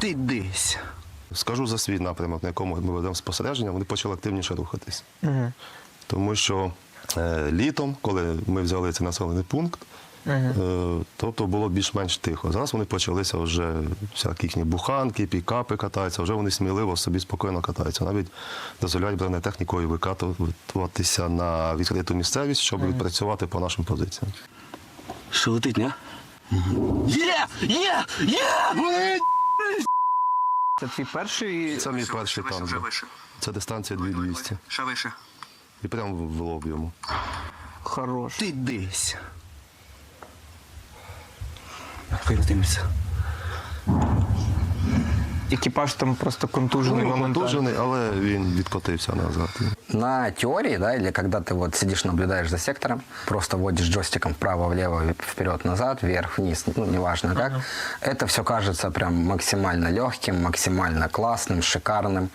Ти десь. Скажу за свій напрямок, на якому ми ведемо спостереження, вони почали активніше рухатись. Угу. Тому що е, літом, коли ми взяли цей населений пункт, е, тобто було більш-менш тихо. Зараз вони почалися вже всякі їхні буханки, пікапи катаються, вже вони сміливо собі спокійно катаються. Навіть дозволяють бронетехнікою викатуватися на відкриту місцевість, щоб відпрацювати по нашим позиціям. Що летить, не? Є! Є! Є! Це твій перший. Це мій перший танк. Вже вище. Це дистанція 2200. Ще вище. І прямо в лоб йому. Хорош. Ти десь. Вилетимося. Екіпаж там просто контужений Ну, моментально. контужений, але він відкотився назад. На теории, да, или когда ты вот сидишь, наблюдаешь за сектором, просто водишь джойстиком вправо-влево, вперед-назад, вверх-вниз, ну, неважно как, это все кажется прям максимально легким, максимально классным, шикарным.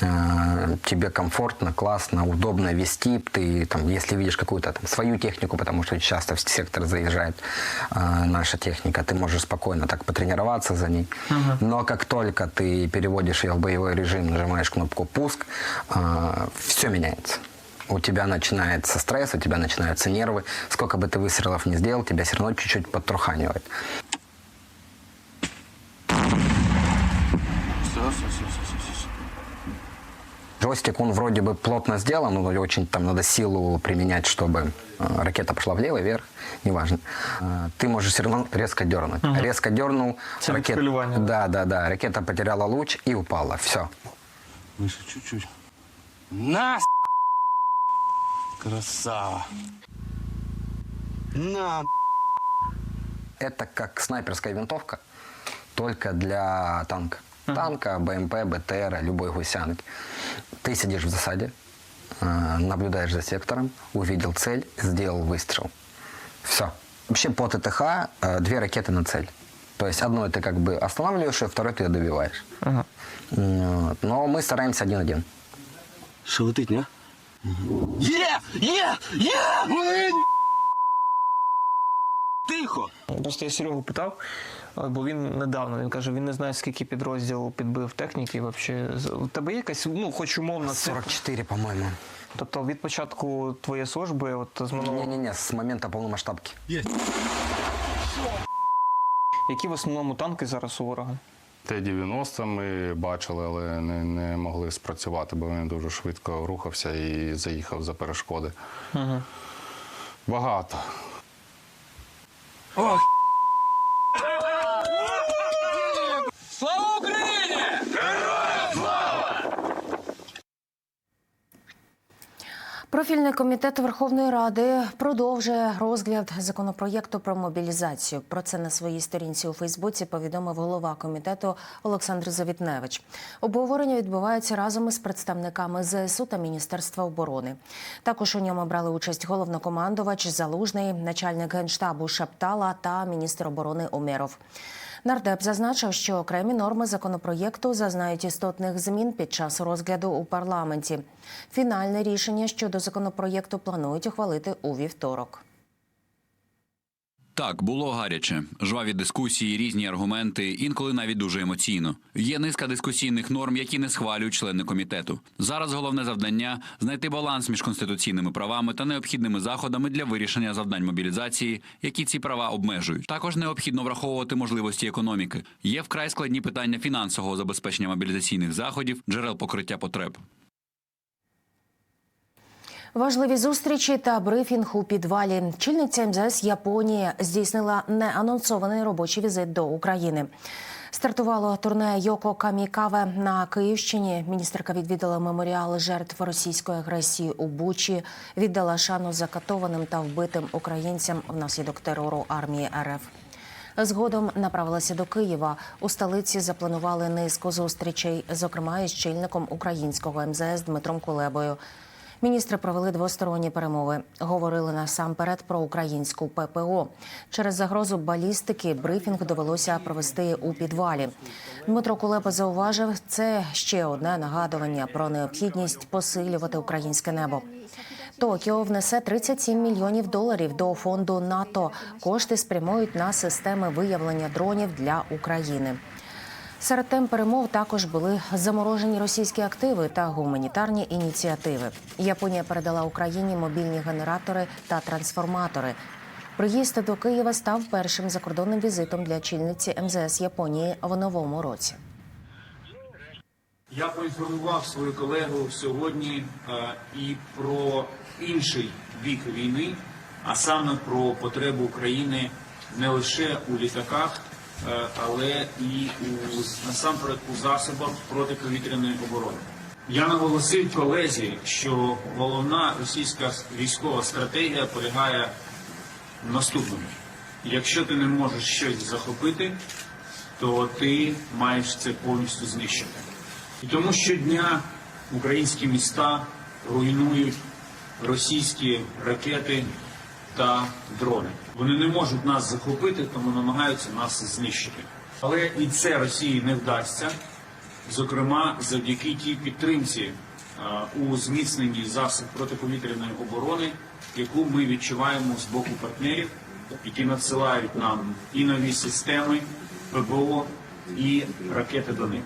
Э, Тебе комфортно, классно, удобно вести. Ты, там, если видишь какую-то там, свою технику, потому что часто в сектор заезжает э, наша техника, ты можешь спокойно так потренироваться за ней. Но как только ты переводишь ее в боевой режим, нажимаешь кнопку «Пуск», все меняется. У тебя начинается стресс, у тебя начинаются нервы. Сколько бы ты выстрелов не сделал, тебя все равно чуть-чуть подтруханивает. Все, все, все, все, все, все. Джойстик, он вроде бы плотно сделан, но очень там надо силу применять, чтобы э, ракета пошла влево, вверх, неважно. Э, ты можешь все равно резко дернуть. Резко дернул, Цель ракета, целевания. да, да, да, ракета потеряла луч и упала. Все. Вище чуть-чуть. На! Красава. На! Это как снайперская винтовка, только для танка. Танка, БМП, БТР, любой гусянки. Ты сидишь в засаде, э, наблюдаешь за сектором, увидел цель, сделал выстрел. Все. Вообще по ТТХ э, две ракеты на цель. То есть одной ты как бы останавливаешь, и второй ты ее добиваешь. Ага. М, вот. Но мы стараемся один-один. Що летить, не? Є! Є! Є! Тихо! Просто я Серегу питав, бо він недавно він каже, він не знає, скільки підрозділ підбив техніки. Вообще. У тебе є якась, ну, хоч умовна цифра? 44, по-моему. Тобто від початку твоєї служби, от з минулого, Не-не-не, с момента полномасштабки. які в основному танки зараз у ворога? Т-90 ми бачили, але не, не могли спрацювати, бо він дуже швидко рухався і заїхав за перешкоди. Угу. Багато. Oh. Профільний комітет Верховної Ради продовжує розгляд законопроєкту про мобілізацію. Про це на своїй сторінці у Фейсбуці повідомив голова комітету Олександр Завітневич. Обговорення відбувається разом із представниками ЗСУ та Міністерства оборони. Також у ньому брали участь головнокомандувач Залужний, начальник генштабу Шаптала та міністр оборони Умєров. Нардеп зазначив, що окремі норми законопроєкту зазнають істотних змін під час розгляду у парламенті. Фінальне рішення щодо законопроєкту планують ухвалити у вівторок. Так, було гаряче. Жваві дискусії, різні аргументи, інколи навіть дуже емоційно. Є низка дискусійних норм, які не схвалюють члени комітету. Зараз головне завдання знайти баланс між конституційними правами та необхідними заходами для вирішення завдань мобілізації, які ці права обмежують. Також необхідно враховувати можливості економіки. Є вкрай складні питання фінансового забезпечення мобілізаційних заходів, джерел покриття потреб. Важливі зустрічі та брифінг у підвалі. Чільниця МЗС Японії здійснила неанонсований робочий візит до України. Стартувало турне Йоко Камікаве на Київщині. Міністерка відвідала меморіал жертв російської агресії у Бучі, віддала шану закатованим та вбитим українцям внаслідок терору армії РФ. Згодом направилася до Києва. У столиці запланували низку зустрічей, зокрема із чільником українського МЗС Дмитром Кулебою. Міністри провели двосторонні перемови. Говорили насамперед про українську ППО. Через загрозу балістики брифінг довелося провести у підвалі. Дмитро Кулеба зауважив, це ще одне нагадування про необхідність посилювати українське небо. Токіо внесе 37 мільйонів доларів до фонду НАТО. Кошти спрямують на системи виявлення дронів для України. Серед тем перемов також були заморожені російські активи та гуманітарні ініціативи. Японія передала Україні мобільні генератори та трансформатори. Приїзд до Києва став першим закордонним візитом для чільниці МЗС Японії в новому році. Я проінформував свою колегу сьогодні е, і про інший бік війни, а саме про потребу України не лише у літаках, але і у насамперед у засобах протиповітряної оборони. Я наголосив колезі, що головна російська військова стратегія полягає в наступному: якщо ти не можеш щось захопити, то ти маєш це повністю знищити. І тому щодня українські міста руйнують російські ракети та дрони. Вони не можуть нас захопити, тому намагаються нас знищити. Але і це Росії не вдасться, зокрема завдяки тій підтримці у зміцненні засоб протиповітряної оборони, яку ми відчуваємо з боку партнерів, які надсилають нам і нові системи ПБО, і ракети до них.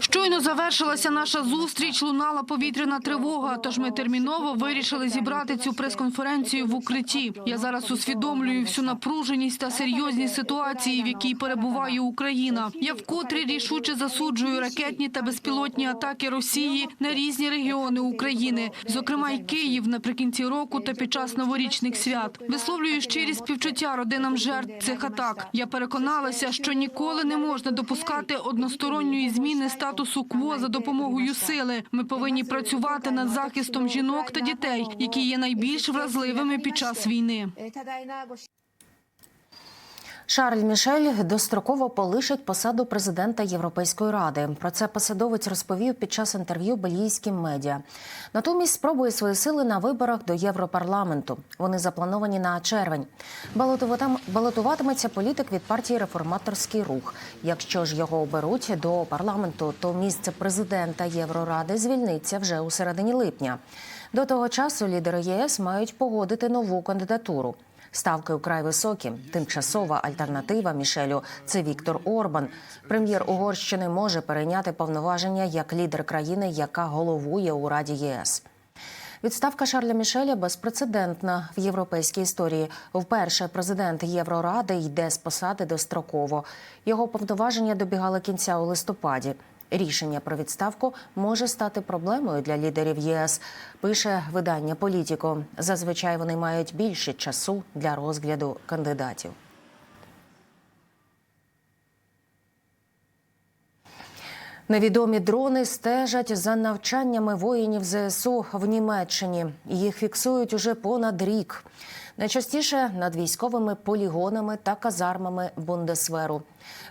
Щойно завершилася наша зустріч. Лунала повітряна тривога. Тож ми терміново вирішили зібрати цю прес-конференцію в укритті. Я зараз усвідомлюю всю напруженість та серйозність ситуації, в якій перебуває Україна. Я вкотре рішуче засуджую ракетні та безпілотні атаки Росії на різні регіони України, зокрема й Київ наприкінці року та під час новорічних свят. Висловлюю щирі співчуття родинам жертв цих атак. Я переконалася, що ніколи не можна допомогти допускати односторонньої зміни статусу КВО за допомогою сили. Ми повинні працювати над захистом жінок та дітей, які є найбільш вразливими під час війни. Шарль Мішель достроково полишить посаду президента Європейської ради. Про це посадовець розповів під час інтерв'ю бельгійським медіа. Натомість спробує свої сили на виборах до Європарламенту. Вони заплановані на червень. Балотуватиметься політик від партії Реформаторський рух. Якщо ж його оберуть до парламенту, то місце президента Євроради звільниться вже у середині липня. До того часу лідери ЄС мають погодити нову кандидатуру. Ставки украй високі. Тимчасова альтернатива Мішелю це Віктор Орбан. Прем'єр Угорщини може перейняти повноваження як лідер країни, яка головує у Раді ЄС. Відставка Шарля Мішеля безпрецедентна в європейській історії. Вперше президент Євроради йде з посади достроково. Його повноваження добігали кінця у листопаді. Рішення про відставку може стати проблемою для лідерів ЄС. Пише видання Політіко. Зазвичай вони мають більше часу для розгляду кандидатів. Невідомі дрони стежать за навчаннями воїнів ЗСУ в Німеччині. Їх фіксують уже понад рік. Найчастіше над військовими полігонами та казармами Бундесверу.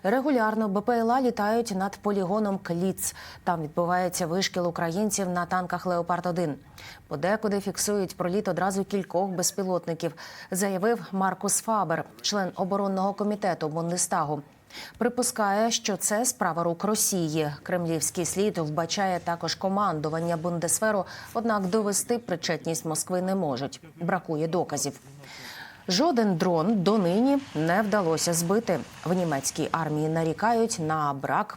Регулярно БПЛА літають над полігоном Кліц. Там відбувається вишкіл українців на танках Леопард 1 Подекуди фіксують проліт одразу кількох безпілотників, заявив Маркус Фабер, член оборонного комітету Бундестагу. Припускає, що це справа рук Росії. Кремлівський слід вбачає також командування Бундесферу, однак довести причетність Москви не можуть. Бракує доказів. Жоден дрон донині не вдалося збити. В німецькій армії нарікають на брак